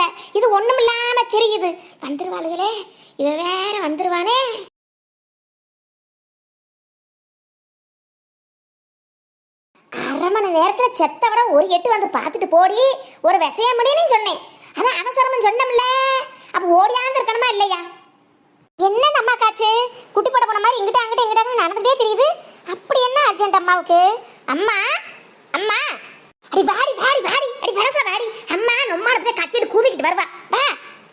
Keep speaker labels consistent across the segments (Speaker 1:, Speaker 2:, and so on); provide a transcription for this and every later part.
Speaker 1: வந்து இது ஒண்ணும் இல்லாம தெரியுது. வந்துருவாளுகளே. இவ வேற வந்துருவானே. அரை மணி நேரத்துல செத்த விட ஒரு எட்டு வந்து பார்த்துட்டு போடி. ஒரு விசைய முடியும்னு சொன்னேன். அதான் அவசரம்னு சொன்னோம்ல அப்ப ஓடியாந்து இருக்கணுமா இல்லையா? என்ன அம்மா காச்சு குட்டி போட போன மாதிரி இங்கிட்ட அங்கிட்ட இங்கிட்ட நடந்துட்டே தெரியுது. அப்படி என்ன அர்ஜென்ட் அம்மாவுக்கு? அம்மா? அம்மா அடி வாடி வாடி வாடி அடி வரசா வாடி அம்மா நொம்மா அப்படியே கூட்டிட்டு வருவா. வா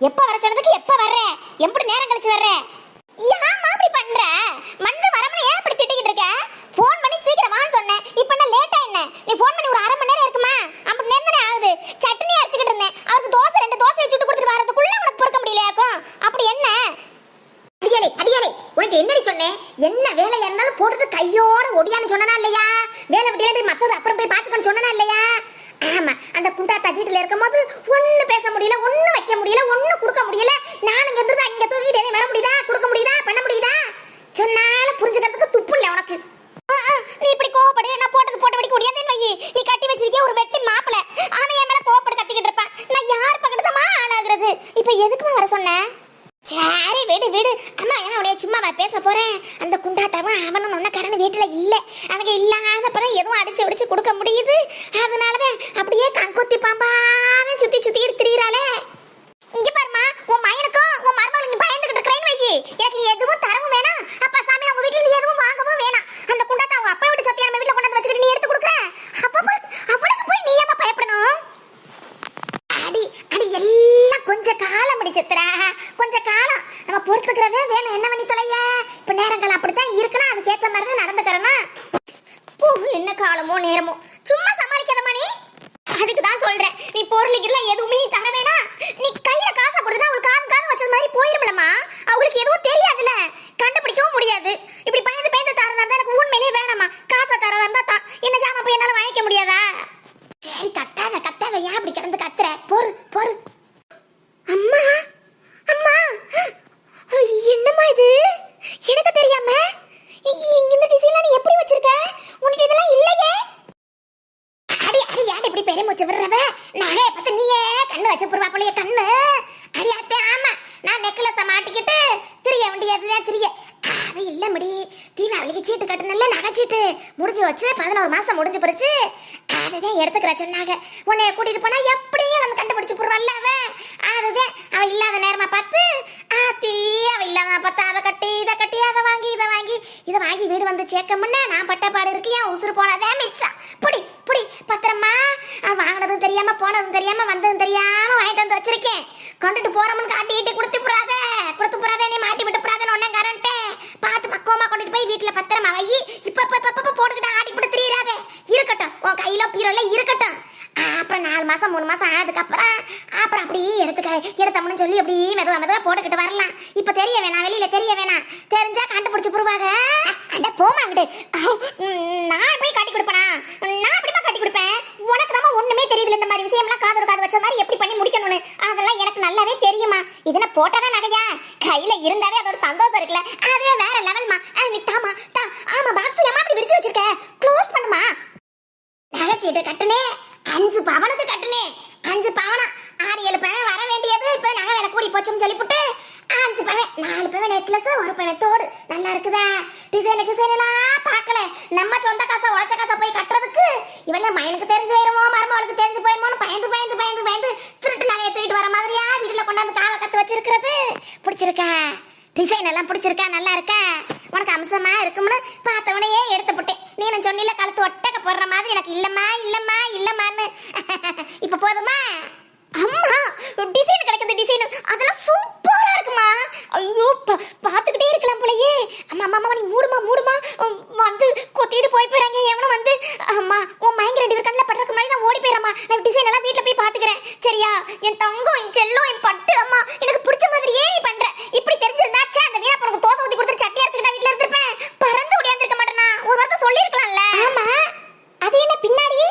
Speaker 1: எப்ப வர சொன்னதுக்கு எப்ப வர்ற? எப்படி நேரம் கழிச்சு வர்ற? ஏம்மா அப்படி பண்ற? வந்து வரமல ஏன் அப்படி திட்டிக்கிட்டு இருக்க? ஃபோன் பண்ணி சீக்கிரம் வான்னு சொன்னேன். இப்போ என்ன லேட்டா என்ன? நீ ஃபோன் பண்ணி ஒரு அரை மணி நேரம் இருக்குமா? அப்படி நேரம் தானே ஆகுது. சட்னி அரைச்சிக்கிட்டு இருந்தேன். அவருக்கு தோசை ரெண்டு தோசை சுட்டு கொடுத்துட்டு வரதுக்குள்ள உனக்கு பொறுக்க முடியலையாக்கும் அப்படி என்ன? அடியாளே அடியாளே உனக்கு என்னடி சொன்னேன்? என்ன வேலை இருந்தாலும் போட்டுட்டு கையோட ஒடியான்னு சொன்னனா இல்லையா? வேலை விட்டியா போய் மத்தது அப்புறம் போய் பார்த்துக்கன்னு சொன்னனா இல்லையா? ஆமா அந்த குண்டாத்தா வீட்டுல இருக்கும் போது பேச முடியல ஒண்ணு வைக்க முடியல ஒண்ணு கொடுக்க முடியல நான் இங்க இருந்து இங்க தூக்கிட்டு எதையும் வர முடியுதா கொடுக்க முடியுதா பண்ண முடியுதா சொன்னாலும் புரிஞ்சுக்கிறதுக்கு துப்பு இல்லை உனக்கு ஆ, ஆ, நீ இப்படி கோவப்படு நான் போட்டது போட்டபடி குடியாதேன்னு வை நீ கட்டி வச்சிருக்கே ஒரு வெட்டி மாப்பிள அவன் என் மேல கோவப்படு கத்திக்கிட்டு இருப்பான் நான் யார் பக்கத்துமா ஆளாகிறது இப்ப எதுக்குமா வர சொன்னேன் சரி விடு விடு. அம்மா ஏன் உடைய சும்மா நான் பேச போறேன்? அந்த குண்டாத்தாவும் அவனும் ஒன்ன வீட்டுல இல்ல. அவங்க பிறகு எதுவும் அடிச்சு அடிச்சு கொடுக்க முடியுது? அதனாலதான் அப்படியே கண்கொத்தி பாம்பான்னு சுத்தி சுத்திக்கிட்டு திரியிறாளே இங்க பாருமா உன் மயனுக்கும் உன் மருமகளுக்கு பயந்துகிட்டு இருக்கிறேன்னு வைக்கி எனக்கு நீ எதுவும் தரவும் வேணாம். அப்பா சாமி அவங்க வீட்டுல நீ எதுவும் வாங்கவும் வேணாம். அந்த குண்டாத்தா அவங்க அப்பா வீட்டு சொத்தியா நம்ம வீட்டுல கொண்டாந்து வச்சுக்கிட்டு நீ எடுத்து கொடுக்குற? அப்ப அவளுக்கு போய் நீ ஏமா பயப்படணும்? அடி அடி எல்லாம் கொஞ்ச காலம் அடி கொஞ்சம் கொஞ்ச காலம். நம்ம பொறுத்துக்கிறதே வேணும். என்ன பண்ணி தொலைய? இப்ப நேரங்கள் அப்படித்தான் இருக்குன்னா அதுக்கேத்த மாதிரி தான் நடந்துக்கிறேன்னா. என்ன காலமோ நேரமோ. சும்மா சமாளிக்காத நீ அதுக்கு தான் சொல்றேன். நீ பொருளுக்கு எதுவுமே நீ தர வேணாம். நீ கையில காசை கொடுத்துட்டா அவளுக்கு காது காது வச்சது மாதிரி போயிருமலம்மா. அவளுக்கு எதுவும் தெரியாதுல்ல. கண்டுபிடிக்கவும் முடியாது. இப்படி பயந்து பயந்து தரதா இருந்தா எனக்கு உண்மையிலே வேணாமா காசை தரதா இருந்தா தான் என்ன ஜாமா போய் என்னால வாங்கிக்க முடியாதா? சரி கத்தாத கத்தாத ஏன் அப்படி கிடந்து கத்துற? பொருள் பொறு அம்மா அம்மா என்னம்மா இது எனக்கு தெரியாம இ- இந்த டிசைன்ல நீ எப்படி வச்சிருக்க உனக்கு இதெல்லாம் இல்லையே அடி அடி ஏன் இப்படி பெருமூச்சு விடுறவ நகையை பார்த்து நீயே கண்ணு வச்சு போடுவா போலயே கண்ணு அடி அத்தை ஆமா நான் நெக்லஸ மாட்டிக்கிட்டு திரிய வேண்டியதுதான் திரிய அது இல்ல முடி தீபாவளிக்கு சீட்டு கட்டணும்ல நகை சீட்டு முடிஞ்சு வச்சு பதினோரு மாசம் முடிஞ்சு போச்சு. அதுதான் எடுத்துக்கிற சொன்னாங்க. உன்னைய கூட்டிட்டு போனா எப்படியும் நம்ம கண்டுபிடிச்சு போடுவாள்ல அவ அதுதான் அவ இல்லாத நேரமா பார்த்து ஆத்தி அவ இல்லாத பார்த்து அதை கட்டி இதை கட்டி அதை வாங்கி இதை வாங்கி இதை வாங்கி வீடு வந்து சேர்க்க முன்னே நான் பட்ட பாடு இருக்கு. என் உசுறு போனதே மிச்சம். புடி புடி பத்திரமா. அவன் வாங்கினதும் தெரியாம போனதும் தெரியாம வந்ததும் தெரியாம வாங்கிட்டு வந்து வச்சிருக்கேன். கொண்டுட்டு போறோம்னு காட்டிட்டு கொடுத்து போறாத கொடுத்து போறாத நீ மாட்டி விட்டு போறாத ஒன்னே கரண்ட் பார்த்து பக்குவமா கொண்டுட்டு போய் வீட்டுல பத்திரமா வை இப்ப இப்ப இப்ப இப்ப போட்டுக்கிட்டு ஆடி போட்டு திரியிறாத. இருக்கட்டும். உன் கையில பீரோல இருக்கட்டும். அப்புறம் நாலு மாசம் மூணு மாசம் ஆனதுக்கு அப்புறம் அப்புறம் அப்படியே எடுத்துக்க எடுத்தோம்னு சொல்லி அப்படியே மெதுவா மெதுவா போட்டுக்கிட்டு வரலாம். இப்ப தெரிய வேணாம் வெளியில தெரிய வேணாம். தெரிஞ்சா கண்டுபிடிச்சு போடுவாங்க அட போமா அங்கிட்டு நான் போய் காட்டி கொடுப்பேனா? நான் அப்படிமா காட்டி கொடுப்பேன். உனக்கு தான் ஒண்ணுமே தெரியுதுல இந்த மாதிரி விஷயம்லாம் காதோட காது வச்ச மாதிரி எப்படி பண்ணி முடிக்கணும்னு? அதெல்லாம் எனக்கு நல்லாவே தெரியுமா? இதுன போட்டாதான் நகையா? கையில இருந்தாவே அதோட சந்தோஷம் இருக்குல்ல அதுவே வேற லெவல்மா நீ தாமா தா ஆமா பாக்ஸ் ஏமா அப்படி விரிச்சு வச்சிருக்க க்ளோஸ் பண்ணுமா நகைச்சீட்டு கட்டுனே அஞ்சு பவனுக்கு கட்டுனே அஞ்சு பவனம் ஆறு ஏழு பவன் வர வேண்டியது இப்ப நகை விலை கூடி போச்சுன்னு சொல்லிவிட்டு அஞ்சு பவன் நாலு பவன் நெக்லஸ் ஒரு பவன் தோடு நல்லா இருக்குதா டிசைன் டிசைன் எல்லாம் பார்க்கல நம்ம சொந்த காசை உழைச்ச காசை போய் கட்டுறதுக்கு மயனுக்கு தெரிஞ்சு போயிருமோ மருமகளுக்கு தெரிஞ்சு போயிருமோன்னு பயந்து பயந்து பயந்து பயந்து திருட்டு நகையை தூக்கிட்டு வர மாதிரியா? வீட்டில் கொண்டாந்து காவை கத்து வச்சிருக்கிறது. பிடிச்சிருக்கா? டிசைன் எல்லாம் பிடிச்சிருக்கா? நல்லா இருக்கா? உனக்கு அம்சமா இருக்கும்னு பார்த்தவனையே எடுத்து போட்டேன். நீ நான் சொன்னில கழுத்து ஒட்டக்க போடுற மாதிரி எனக்கு இல்லம்மா இல்லம்மா இல்லம்மான்னு. இப்ப போதுமா? அம்மா டிசைன் கிடைக்குது டிசைன் அதெல்லாம் சூப்பரா இருக்குமா? ஐயோ பார்த்துக்கிட்டே இருக்கலாம் போலயே. அம்மா அம்மா அம்மா, நீ மூடுமா மூடுமா? வந்து கொத்திட்டு போய் போறாங்க எவனும் வந்து அம்மா உன் மயங்க ரெண்டு பேர் கண்ணில் படுறதுக்கு முன்னாடி நான் ஓடி போயிடறமா நான் டிசைன் எல்லாம் வீட்டில் போய் பார்த்துக்கிறேன் சரியா என் தங்கம் என் செல்லம் என் பட்டு அம்மா எனக்கு பிடிச்ச மாதிரியே நீ பண்ற இப்படி தெரிஞ்சிருந்தாச்சா அந்த வீணா உனக்கு தோசை ஊத்தி கொடுத்து சட்னி அரைச்சுக்கிட்டா வீட்டில் இருந்திருப்பேன் பறந்து ஓடியாந்துருக்க மாட்டேனா ஒரு வார்த்தை சொல்லியிருக்கலாம்ல ஆமா அது என்ன பின்னாடி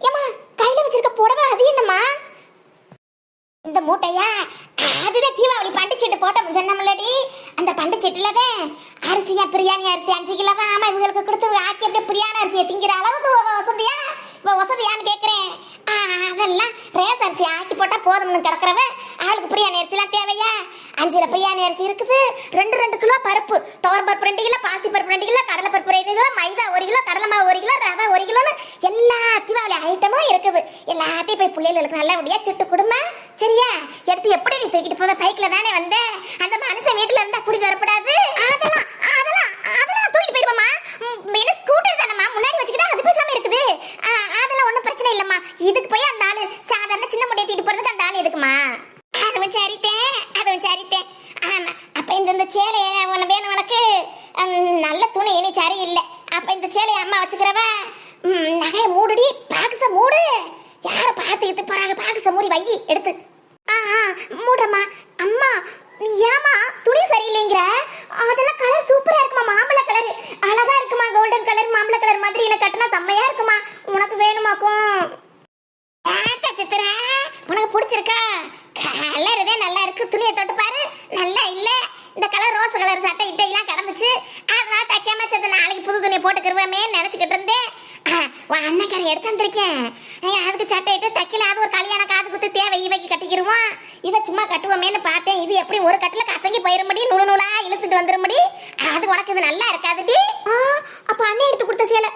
Speaker 1: ஏமா கையில வச்சிருக்க புடவை அது என்னம்மா இந்த மூட்டையா அதுதான் தீபாவளி பண்டிச்சிட்டு போட்டோம் சொன்னோம்லடி அந்த அந்த பண்டு செட்டிலதான் அரிசியா பிரியாணி அரிசி அஞ்சு கிலோ ஆமா இவங்களுக்கு கொடுத்து ஆக்கி அப்படியே பிரியாணி அரிசியை திங்கிற அளவுக்கு வசதியா? வ- வசதியான்னு கேக்குறேன். அதெல்லாம் ரேஸ் அரிசி ஆக்கி போட்டா போதும்னு கிடக்குறவ அவளுக்கு பிரியாணி அரிசிலாம் தேவையா? அஞ்சுல பிரியாணி அரிசி இருக்குது. ரெண்டு ரெண்டு கிலோ பருப்பு. துவரம் பருப்பு ரெண்டு கிலோ பாசி பருப்பு ரெண்டு கிலோ கடலை பருப்பு ரெண்டு கிலோ மைதா ஒரு கிலோ கடலை மாவு ஒரு கிலோ ரவை ஒரு கிலோன்னு எல்லா தீபாவளி ஐட்டமும் இருக்குது. எல்லாத்தையும் போய் பிள்ளைகளுக்கு நல்லபடியாக சிட்டு கொடுமா. சரியா? எடுத்து எப்படி நீ தூக்கிட்டு போவ பைக்ல தானே வந்த? அந்த மனுஷன் வீட்டுல இருந்தா கூட்டிட்டு வரப்படாது அதெல்லாம் அதெல்லாம் அதெல்லாம் தூக்கிட்டு போயிடுவோமா என்ன ஸ்கூட்டர் தானம்மா முன்னாடி வச்சுக்கிட்டா அது பேசாம இருக்குது ஆ, அதெல்லாம் ஒண்ணும் பிரச்சனை இல்லம்மா இதுக்கு போய் அந்த ஆளு சாதாரண சின்ன முடியை தூக்கிட்டு போறதுக்கு அந்த ஆளு எதுக்குமா அதுவும் சரித்தேன் அதுவும் சரித்தேன் ஆமா அப்ப இந்த இந்த சேலைய உன வேணும் உனக்கு ம், நல்ல துணி இனி சரி இல்லை அப்ப இந்த சேலைய அம்மா வச்சுக்கிறவ ம், நகைய மூடுடி பாக்ஸ மூடு யார பாத்துக்கிட்டு போறாங்க பாக்ஸ மூடி வை எடுத்து. ஆ ஆ, அம்மா ஏமா துணி சரியில்லைங்கிற? அதெல்லாம் கலர் சூப்பரா இருக்குமா? மாம்பழ கலர் அழகா இருக்குமா? கோல்டன் கலர் மாம்பழ கலர் மாதிரி எனக்கு கட்டினா செம்மையா இருக்குமா? உனக்கு வேணுமாக்கும் சித்திர உனக்கு பிடிச்சிருக்கா? கலர் நல்லா இருக்கு. துணியை தொட்டு பாரு. நல்லா இல்ல. இந்த கலர் ரோஸ் கலர் சட்டை இட்டையெல்லாம் கிடந்துச்சு. அதனால தைக்காம சரி நாளைக்கு புது துணியை போட்டுக்கிருவேமே நினைச்சுக்கிட்டு இருந்தேன். ஆஹ், உன் அண்ணக்காரன் எடுத்து வந்திருக்கேன். ஏய், அதுக்கு சட்டை இட்டு தைக்கல அது ஒரு கல்யாண காது குத்து தேவை இவைக்கு கட்டிக்கிருவோம் இதை சும்மா கட்டுவோமேன்னு பார்த்தேன். இது எப்படி ஒரு கட்டில கசங்கி போயிரும்படி நூலு நூலா இழுத்துட்டு வந்துரும்படி அது உனக்கு இது நல்லா இருக்காதுடி. ஆ, அப்ப அண்ணன் எடுத்து கொடுத்த சேலை.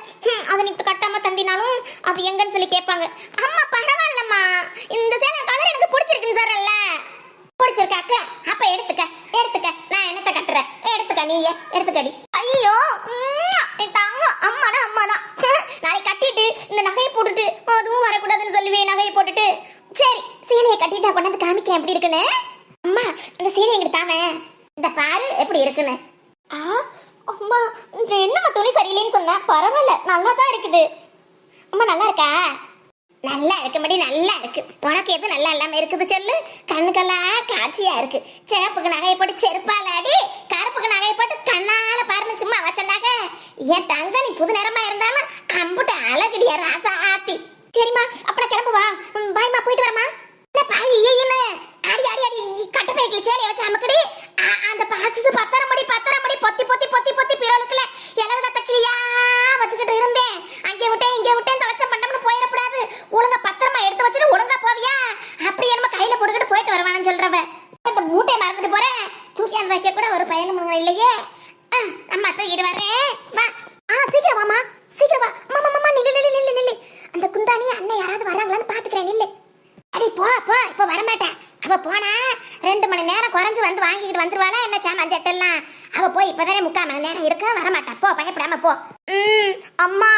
Speaker 1: அதை நீ கட்டாம தந்தினாலும் அது எங்கன்னு சொல்லி கேட்பாங்க. அம்மா பரவாயில்லம்மா. இந்த சேலை கலர் எனக்கு பிடிச்சிருக்குன்னு சொல்றேன்ல பிடிச்சிருக்கா அக்கா அப்ப எடுத்துக்க எடுத்துக்க. நான் என்னத்தை கட்டுறேன்? எடுத்துக்க நீயே எடுத்துக்கடி ஐயோ தாங்க அம்மாடா அம்மாதான் நாளைக்கு கட்டிட்டு இந்த நகையை போட்டுட்டு அதுவும் வரக்கூடாதுன்னு சொல்லுவேன் சரி சீலையை கட்டிட்டு கொண்டாந்து காமிக்கிறேன் எப்படி இருக்குன்னு? அம்மா இந்த சீலை எங்கிட்ட தாவே. இந்த பாரு எப்படி இருக்குன்னு. ஆ அம்மா என்னம்மா துணி சரியில்லைன்னு சொன்ன? பரவாயில்ல நல்லா தான் இருக்குது. அம்மா நல்லா இருக்கா? நல்லா இருக்கும்படி நல்லா இருக்கு. உனக்கு எது நல்லா இல்லாம இருக்குது சொல்லு? கண்ணுக்கெல்லாம் காட்சியா இருக்கு. சிகப்புக்கு நகையை போட்டு செருப்பாலாடி கருப்புக்கு நகையை போட்டு கண்ணால பாருன்னு சும்மா வச்சனாக்க என் தங்க நீ புது நிறமா இருந்தாலும் கம்புட்டு அழகுடியா ராசா ஆத்தி சரிம்மா அப்புறம் கிளம்பு வா பாய்மா போயிட்டு வரமா என்ன பாய் ஏன்னு அடி அடி அடி கட்ட பைக்கில் சேலை வச்சு அமுக்கடி. அந்த பாத்து பத்தரை மணி பத்தரை மணி பொத்தி பொத்தி பொத்தி பொத்தி பிறலுக்குல இலவத தக்கிலியா வச்சுக்கிட்டு இருந்தேன். அங்கே விட்டேன் இங்கே விட்டேன் தவச்சம் பண்ணம்னு போயிடக்கூடாது ஒழுங்கா பத்திரமா எடுத்து வச்சுட்டு ஒழுங்கா போவியா அப்படி என்னமோ கையில போட்டுக்கிட்டு போயிட்டு வருவான்னு சொல்றவ இந்த மூட்டையை மறந்துட்டு போறேன் தூக்கி அந்த வைக்க கூட ஒரு பயணம் இல்லையே ஆ, அம்மா தூக்கிட்டு வரேன் வா ஆ சீக்கிரம் வாமா சீக்கிரம் வா அம்மா அம்மா நில்லு நில்லு நில்லு நில்லு அந்த குந்தாணி அண்ணன் யாராவது வராங்களான்னு பாத்துக்கிறேன் நில்லு அடி போ போ இப்போ வரமாட்டேன் அவ போனா ரெண்டு மணி நேரம் குறைஞ்சு வந்து வாங்கிக்கிட்டு வந்துருவாளா என்ன சாமான் சட்டெல்லாம் அவ போய் இப்பதானே முக்கால் மணி மாட்டா. போ பயப்படாம போ. ம் அம்மா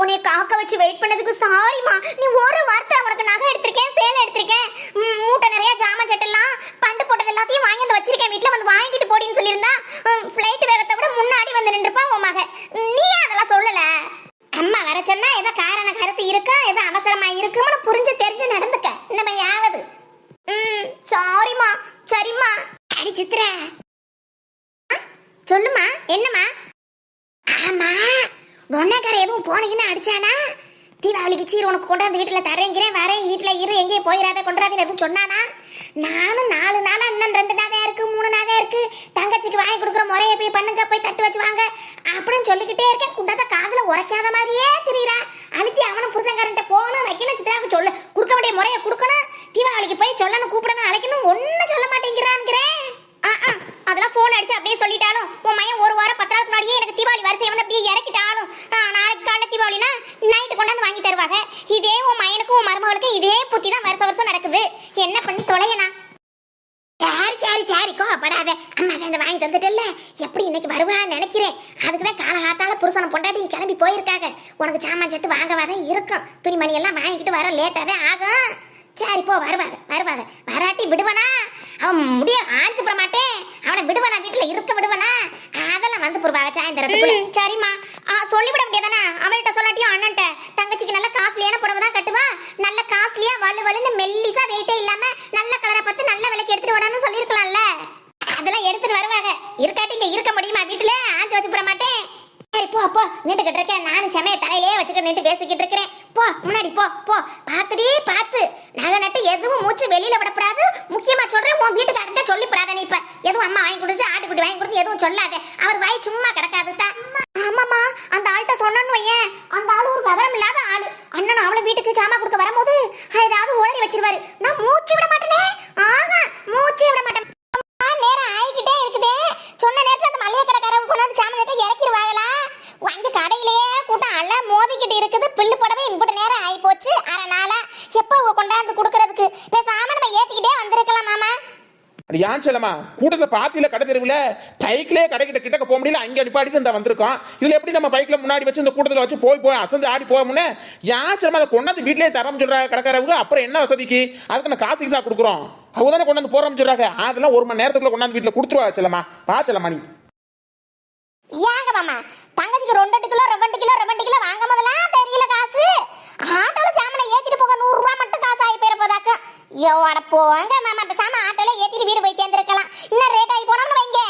Speaker 1: உன்னை காக்க வச்சு வெயிட் பண்ணதுக்கு சாரிம்மா நீ ஒரு வார்த்தை உனக்கு நகை எடுத்திருக்கேன் சேலை எடுத்திருக்கேன். மூட்டை நிறைய ஜாமான் சட்டெல்லாம் பண்டு போட்டது எல்லாத்தையும் வாங்கி வந்து வச்சிருக்கேன். வீட்ல வந்து வாங்கிட்டு போடின்னு சொல்லியிருந்தா ஃப்ளைட் வேகத்தை விட முன்னாடி வந்து நின்றுப்பா உன் மக. நீ அதெல்லாம் சொல்லல? அம்மா வர சொன்னா ஏதோ காரண கருத்து இருக்கா? ஏதோ அவசரமா இருக்கும்னு புரிஞ்சு தெரிஞ்சு நடந்துக்க. நம்ம யாவது ம் சாரிம்மா சரிம்மா. அடி சித்ரா சொல்லுமா என்னம்மா? ஆமா. நொன்னக்கார எதுவும் போனீங்கன்னு அடிச்சானா? தீபாவளிக்கு சீர் உனக்கு கொண்டாந்து வீட்டில் தரேங்கிறேன் வரேன் வீட்டில் இரு எங்கேயும் போயிடாத கொண்டாதுன்னு எதுவும் சொன்னானா? நானும் நாலு நாளாக இன்னும் ரெண்டு நாதா இருக்கு மூணு நாதா இருக்கு. தங்கச்சிக்கு வாங்கி கொடுக்குற முறையை போய் பண்ணுங்க போய் தட்டு வச்சு வாங்க. அப்படின்னு சொல்லிக்கிட்டே இருக்கேன். குண்டாத காதில் உரைக்காத மாதிரியே தெரியுறா. அனுப்பி அவனும் புருஷங்காரன்ட்ட போகணும் வைக்கணும் சித்ராவுக்கு சொல்லு. கொடுக்க வேண்டிய முறையை கொடுக்கணும் தீபாவளிக்கு போய் சொல்லணும் கூப்பிடணும் அழைக்கணும் ஒன்றும் சொல்ல மாட்டேங்கிறான்ங்கிறேன் ஆ ஆ அதெல்லாம் ஃபோன் அடிச்சு அப்படியே சொல்லிட்டாலும் உன் மையன் ஒரு வாரம் பத்து நாளுக்கு முன்னாடியே எனக்கு தீபாவளி வரிசையை வந்து அப்படியே இறக்கிட்டாலும் ஆ, நாளைக்கு காலைல தீபாவளினா நைட்டு கொண்டாந்து வாங்கி தருவாங்க இதே உன் மயனுக்கும் உன் மருமகளுக்கும் இதே புத்தி தான் வருஷம் வருஷம் நடக்குது என்ன பண்ணி தொலையனா சரி சரி சரி கோவப்படாத அம்மா தான் இந்த வாங்கி தந்துட்டல்ல எப்படி இன்னைக்கு வருவான்னு நினைக்கிறேன் அதுக்கு தான் காலகாத்தால புருஷனை பொண்டாட்டி கிளம்பி போயிருக்காங்க உனக்கு சாமான் செட்டு வாங்கவா தான் இருக்கும் துணிமணி எல்லாம் வாங்கிட்டு வர லேட்டாவே ஆகும். சரி போ வருவாங்க வருவாங்க வராட்டி விடுவனா? அவன் முடிய ஆஞ்சு போட மாட்டேன். அவனை விடுவனா? வீட்டுல இருக்க விடுவனா? அதெல்லாம் வந்து போடுவாங்க சாயந்தரத்துக்கு சரிம்மா. ஆ, சொல்லிவிட முடியாதானா? அவள்கிட்ட சொல்லாட்டியும் அண்ணன்ட்ட. தங்கச்சிக்கு நல்ல காஸ்ட்லியான புடவை தான் கட்டுவா. நல்ல காஸ்ட்லியா வலு வலுன்னு மெல்லிசா வெயிட்டே இல்லாம நல்ல கலரை பார்த்து நல்ல விலைக்கு எடுத்துட்டு விடான்னு சொல்லியிருக்கலாம்ல. அதெல்லாம் எடுத்துட்டு வருவாங்க. இருக்காட்டி இங்க இருக்க முடியுமா வீட்டுல? ஆஞ்சு வச்சு போட மாட்டேன். போ போ. நின்றுகிட்டு இருக்கேன் நானும் செமைய தலையிலே வச்சுக்க நின்று பேசிக்கிட்டு இருக்கிறேன். போ முன்னாடி போ போ. பார்த்துடி பார்த்து. நகை நட்டு எதுவும் மூச்சு வெளியில விடப்படாது. முக்கியமா சொல்றேன் உன் வீட்டுக்காரர்கிட்ட சொல்லிப்படாத நீ இப்ப. எதுவும் அம்மா வாங்கி கொடுத்து ஆட்டுக்குட்டி வாங்கி கொடுத்து எதுவும் சொல்லாத. அவர் வாய் சும்மா கிடக்காது தான் ஆமாம்மா அந்த ஆள்கிட்ட சொன்னோன்னு வையேன். அந்த ஆள் ஒரு விவரம் இல்லாத ஆள். அண்ணன் அவளை வீட்டுக்கு சாமா கொடுக்க வரும்போது ஏதாவது உளறி வச்சிருவாரு. நான் மூச்சு விட மாட்டேனே. ஆஹா மூச்சு விட மாட்டேன் ஆ, நேரம் ஆயிக்கிட்டே இருக்குதே சொன்ன நேரத்துல அந்த மளிகை கடைக்காரங்க கொண்டாந்து சாமி இறக்கிடுவாங்களா அங்க கடையிலேயே கூட்டம் அல்ல மோதிக்கிட்டு இருக்குது பில்லு போடவே இம்புட்டு நேரம் ஆகி போச்சு. அரை நாளா. எப்போ கொண்டாந்து கொடுக்கறதுக்கு? பேசாம நம்ம ஏத்திக்கிட்டே வந்திருக்கலாம் மாமா.
Speaker 2: அது ஏன் செல்லம்மா? கூட்டத்தில் பாத்தியில கடை தெருவில் பைக்லேயே கடைக்கிட்ட கிட்டக்க போக முடியல. அங்கே அடிப்பாடிட்டு இந்த வந்திருக்கோம். இதில் எப்படி நம்ம பைக்கில் முன்னாடி வச்சு இந்த கூட்டத்தில் வச்சு போய் போய் அசந்து ஆடி போவோம்னு ஏன் செல்லம்மா அதை கொண்டாந்து வீட்டிலேயே தரம் சொல்கிற கடைக்காரவங்க அப்புறம் என்ன வசதிக்கு? அதுக்கு நான் காசு கீசா கொடுக்குறோம். அவங்க தானே கொண்டாந்து போகிறோம் சொல்கிறாங்க அதெல்லாம் ஒரு மணி நேரத்துக்குள்ள கொண்டாந்து வீட்டில் கொடுத்துருவா செல்லம்மா. பா செல்லம்மா நீ.
Speaker 1: ஏங்க மாமா. தங்கச்சிக்கு ரெண்டு கிலோ ரெண்டு கிலோ ரெண்டு கிலோ வாங்க முதலாம் தெரியல காசு ஆட்டோல சாமனை ஏத்திட்டு போக நூறு ரூபாய் மட்டும் காசு ஆகி போயிட யோட போங்க மாமா பேசாம ஆட்டோல ஏத்திட்டு வீடு போய் சேர்ந்துருக்கலாம். இன்னும் ரேட் ஆகி போனோம்னு வைங்க.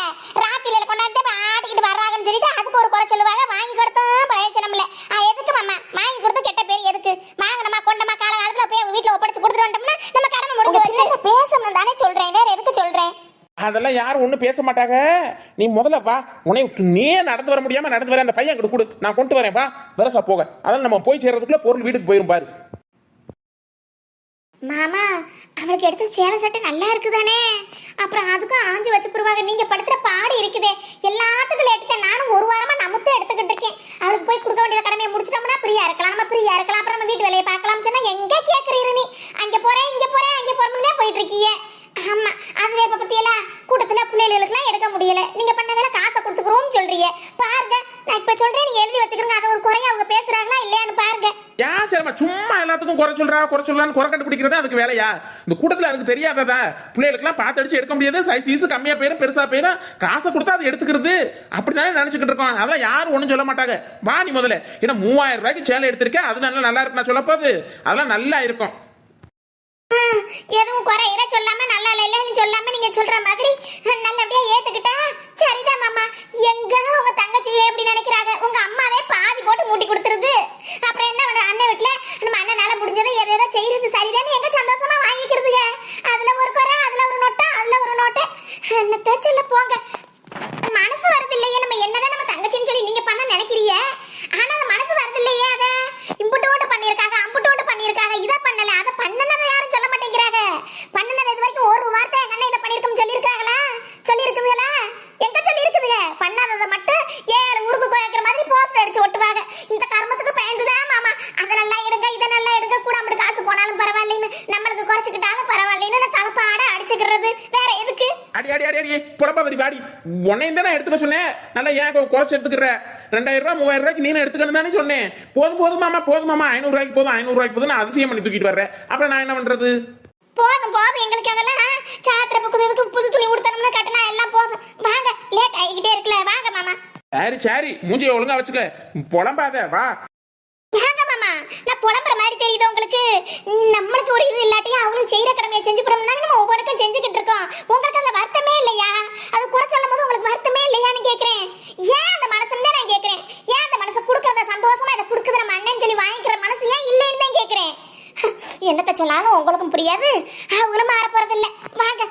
Speaker 1: ராத்திரியில கொண்டாந்து ஆட்டிக்கிட்டு வர்றாங்கன்னு சொல்லிட்டு அதுக்கு ஒரு குறை சொல்லுவாங்க. வாங்கி கொடுத்தும் பிரயோஜனம் இல்ல ஆ, எதுக்கு மாமா? வாங்கி கொடுத்து கெட்ட பேர் எதுக்கு? வாங்கணுமா கொண்டமா கால காலத்துல போய் வீட்டுல ஒப்படைச்சு கொடுத்துட்டு வந்துட்டோம்னா நம்ம கடமை முடிஞ்சு வச்சு பேசணும் தானே சொல்றேன். வேற எதுக்கு சொல்றேன்?
Speaker 2: அதெல்லாம் யாரும் ஒன்றும் பேச மாட்டாங்க. நீ முதல்ல வா. உன்னை நீயே நடந்து வர முடியாம நடந்து வர அந்த பையன் அங்கிட்டு கொடு. நான் கொண்டு வரேன் வா. வரசா போக. அதெல்லாம் நம்ம போய் சேர்றதுக்குள்ள பொருள் வீட்டுக்கு போயிரும் பாரு.
Speaker 1: மாமா அவளுக்கு எடுத்த சேலை சட்டை நல்லா இருக்குதானே? அப்புறம் அதுக்கும் ஆஞ்சு வச்சு போடுவாங்க. நீங்க படுத்துற பாடு இருக்குதே. எல்லாத்துக்கும் எடுத்தேன் நானும் ஒரு வாரம் நமத்து எடுத்துக்கிட்டு இருக்கேன் அவளுக்கு போய் கொடுக்க வேண்டிய கடமையை முடிச்சிட்டோம்னா ஃப்ரீயா இருக்கலாம் நம்ம ஃப்ரீயா இருக்கலாம் அப்புறம் நம்ம வீட்டு வேலையை பார்க்கலாம் சொன்னா எங்க கேக்குறீரு நீ அங்க போறேன் இங்க போறேன் அங்க போறேன்னு போயிட்டு இருக்கீங்க ஆமா அதுவே இப்ப பத்தியெல்லாம் கூட்டத்துல பிள்ளைகளுக்குலாம் எடுக்க முடியல நீங்க பண்ண வேலை காசை கொடுத்துக்கிறோம்னு சொல்றீங்க பாருங்க நான் இப்ப சொல்றேன் நீங்க எழுதி வச்சுக்கிறீங்க அதை ஒரு குறைய அவங்க பேசுறாங்களா இல்லையான்னு பாருங்க
Speaker 2: ஏன் சரிம்மா சும்மா எல்லாத்துக்கும் குறை சொல்றா குறை சொல்லலான்னு குறை கண்டுபிடிக்கிறதா அதுக்கு வேலையா? இந்த கூட்டத்தில் அதுக்கு தெரியாததா? பிள்ளைகளுக்குலாம் பார்த்து அடிச்சு எடுக்க முடியாது. சைஸ் சீஸ் கம்மியா போயிடும் பெருசா போயிடும் காசை கொடுத்தா அதை எடுத்துக்கிறது. அப்படிதானே நினைச்சுக்கிட்டு இருக்கோம். அதெல்லாம் யாரும் ஒன்றும் சொல்ல மாட்டாங்க. வா நீ முதல்ல. ஏன்னா மூவாயிரம் ரூபாய்க்கு சேலை எடுத்திருக்கேன். அது நல்லா நல்லா இருக்கு நான் சொல்ல போகுது. அதெல்லாம் நல்லா இருக்கும்.
Speaker 1: எதுவும் குறையிற சொல்லாம நல்லா இல்லைன்னு சொல்லாம நீங்க சொல்ற மாதிரி நல்லபடியா ஏத்துக்கிட்டா சரிதான் மாமா. எங்க உங்க தங்கச்சி எப்படி நினைக்கிறாங்க. உங்க அம்மாவே பாதி போட்டு மூட்டி கொடுத்துருது. அப்புறம் என்ன அண்ணன் வீட்டுல நம்ம அண்ணனால முடிஞ்சதை எதை எதோ செய்யறது சரிதானே எங்க சந்தோஷம் வாங்கிக்கிறதுங்க அதுல ஒரு குறை அதுல ஒரு நோட்டம் அதுல ஒரு நோட்டு என்னத்த சொல்ல போங்க மனசு வருது இல்லையே நம்ம என்னதான் நம்ம தங்கச்சின்னு சொல்லி நீங்க பண்ண நினைக்கிறீங்க ஆனா அந்த மனசு வருது இல்லையே அத இம்புட்டோடு பண்ணியிருக்காங்க அம்புட்டோடு பண்ணியிருக்காங்க இதை பண்ணல அதை பண்ணனதை யாரும் சொல்ல மாட்டேங்கிறாங்க பண்ணனது இது வரைக்கும் ஒரு வார்த்தை எங்க அண்ணன் இதை பண்ணியிருக்கோம் சொல்லியிருக்காங்களா சொல்லியிருக்குதுங்களா எங்க சொல்லியிருக்குதுங்க பண்ணாததை மட்டும் ஏழு ஊருக்கு போய்க்கிற மாதிரி போஸ்டர் அடிச்சு ஒட்டுவாங்க இந்த கர்மத்துக்கு பயந்துதான் மாமா அதை நல்லா எடுங்க இதை நல்லா எடுங்க கூட அப்படி காசு போனாலும் பரவாயில்லைன்னு நம்மளுக்கு குறைச்சிக்கிட்டாலும் பரவாயில்லைன்னு நான் தலைப்பாட அடிச்சுக்கிறது வேற
Speaker 2: அடி அடி அடி அடி. புறம்பாதிரி வாடி. உன்னையும் தானே எடுத்துக்க சொன்னேன். நல்லா ஏன் குறைச்சு எடுத்துக்கிற ரெண்டாயிரம் ரூபாய் மூவாயிரம் ரூபாய்க்கு நீனும் எடுத்துக்கணும் தானே சொன்னேன். போதும் போதுமாமா போதுமாமா ஐநூறு ரூபாய்க்கு போதும் ஐநூறு ரூபாய்க்கு போதும் நான் அதிசயம் பண்ணி தூக்கிட்டு வர்றேன். அப்புறம் நான் என்ன பண்றது?
Speaker 1: போதும் போதும். எங்களுக்கு அதெல்லாம் சாத்திர புக்குதுக்கு புது துணி உடுத்தணும்னு கட்டினா எல்லாம் போதும். வாங்க லேட் ஆகிக்கிட்டே இருக்குல்ல. வாங்க மாமா.
Speaker 2: சரி சரி. மூஞ்சியை ஒழுங்கா வச்சுக்க. புலம்பாத வா.
Speaker 1: மாமா நான் புலம்புற மாதிரி தெரியுது உங்களுக்கு? நம்மளுக்கு ஒரு இது இல்லாட்டியும் அவங்களும் செய்யற கடமையை செஞ்சு போறோம்னா நம்ம ஒவ்வொருக்கும் செஞ்சுக்கிட்டு இருக்கோம். உங்களுக்கு அதுல வருத்தமே இல்லையா? அது குறை சொல்லும் போது உங்களுக்கு வருத்தமே இல்லையான்னு கேக்குறேன். ஏன் அந்த மனசுன்னு தான் நான் கேக்குறேன். ஏன் அந்த மனசு கொடுக்கறத சந்தோஷமா இதை கொடுக்குது நம்ம அண்ணன் சொல்லி வாங்கிக்கிற மனசு ஏன் இல்லைன்னு தான் கேக்குறேன். என்னத்த சொன்னாலும் உங்களுக்கும் புரியாது. அவங்களும் மாற வாங்க.